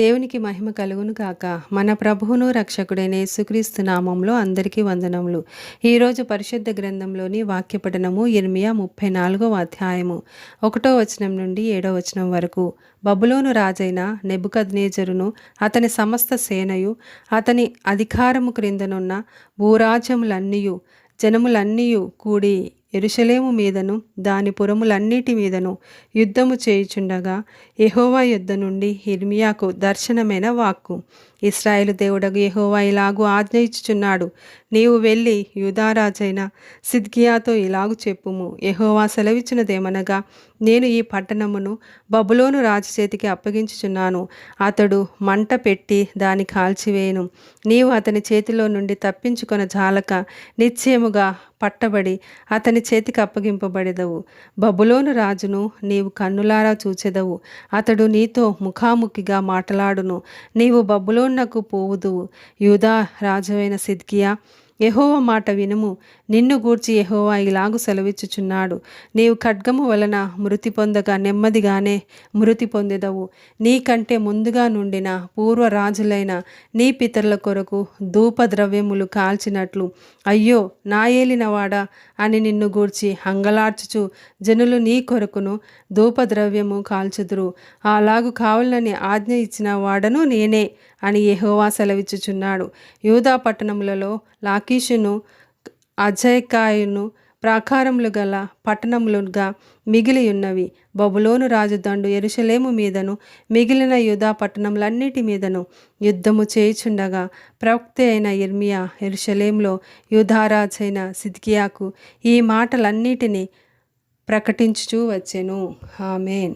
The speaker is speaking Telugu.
దేవునికి మహిమ కలుగును కాక మన ప్రభువును రక్షకుడైన యేసుక్రీస్తు నామంలో అందరికీ వందనములు. ఈరోజు పరిశుద్ధ గ్రంథంలోని వాక్యపఠనము ఇర్మియా ముప్పై నాలుగవ అధ్యాయము ఒకటో వచనం నుండి ఏడో వచనం వరకు. బబులోను రాజైన నెబుకద్నేజరును అతని సమస్త సేనయు అతని అధికారము క్రిందనున్న భూరాజ్యములన్నీయు జనములన్నీయు కూడి ఎరుషలేము మీదను దాని పురములన్నిటి మీదను యుద్ధము చేయుచుండగా ఎహోవా యుద్ధ నుండి హిర్మియాకు దర్శనమైన వాక్కు. ఇస్రాయేలు దేవుడగు ఎహోవా ఇలాగు ఆజ్ఞ ఇచ్చుచున్నాడు. నీవు వెళ్ళి యూదారాజైన సిద్కియాతో ఇలాగు చెప్పుము. ఎహోవా సెలవిచ్చినదేమనగా నేను ఈ పట్టణమును బబులోను రాజు చేతికి అప్పగించుచున్నాను. అతడు మంట పెట్టి దాని కాల్చివేయను. నీవు అతని చేతిలో నుండి తప్పించుకొన జాలక నిశ్చయముగా పట్టబడి అతని చేతికి అప్పగింపబడేదవు. బబులోను రాజును నీవు కన్నులారా చూచెదవు. అతడు నీతో ముఖాముఖిగా మాట్లాడును. నీవు బబులోన్నకు పోవుదువు. యూదా రాజువైన సిద్కియా ఎహోవ మాట వినుము. నిన్ను గూర్చి యెహోవా ఇలాగు సెలవిచ్చుచున్నాడు. నీవు ఖడ్గము వలన మృతి పొందగా నెమ్మదిగానే మృతి పొందెదవు. నీకంటే ముందుగా నుండిన పూర్వ రాజులైన నీ పితరుల కొరకు ధూపద్రవ్యములు కాల్చినట్లు అయ్యో నా ఏలినవాడా అని నిన్ను గూర్చి హంగలార్చుచు జనులు నీ కొరకును ధూపద్రవ్యము కాల్చుదురు. అలాగు కావాలని ఆజ్ఞ ఇచ్చిన వాడను నేనే. అని యెహోవా సెలవిచ్చుచున్నాడు. యూదా పట్టణములలో లాకీషును అజయకాయును ప్రాకారములు గల పట్టణములుగా మిగిలి ఉన్నవి బబులోను రాజుదండు ఎరుషలేము మీదను మిగిలిన యుధా పట్టణములన్నిటి మీదను యుద్ధము చేయుచుండగా ప్రవక్త అయిన ఇర్మియా ఎరుషలేంలో యుధారాజైన సిద్కియాకు ఈ మాటలన్నిటినీ ప్రకటించుచూ వచ్చెను. ఆమెన్.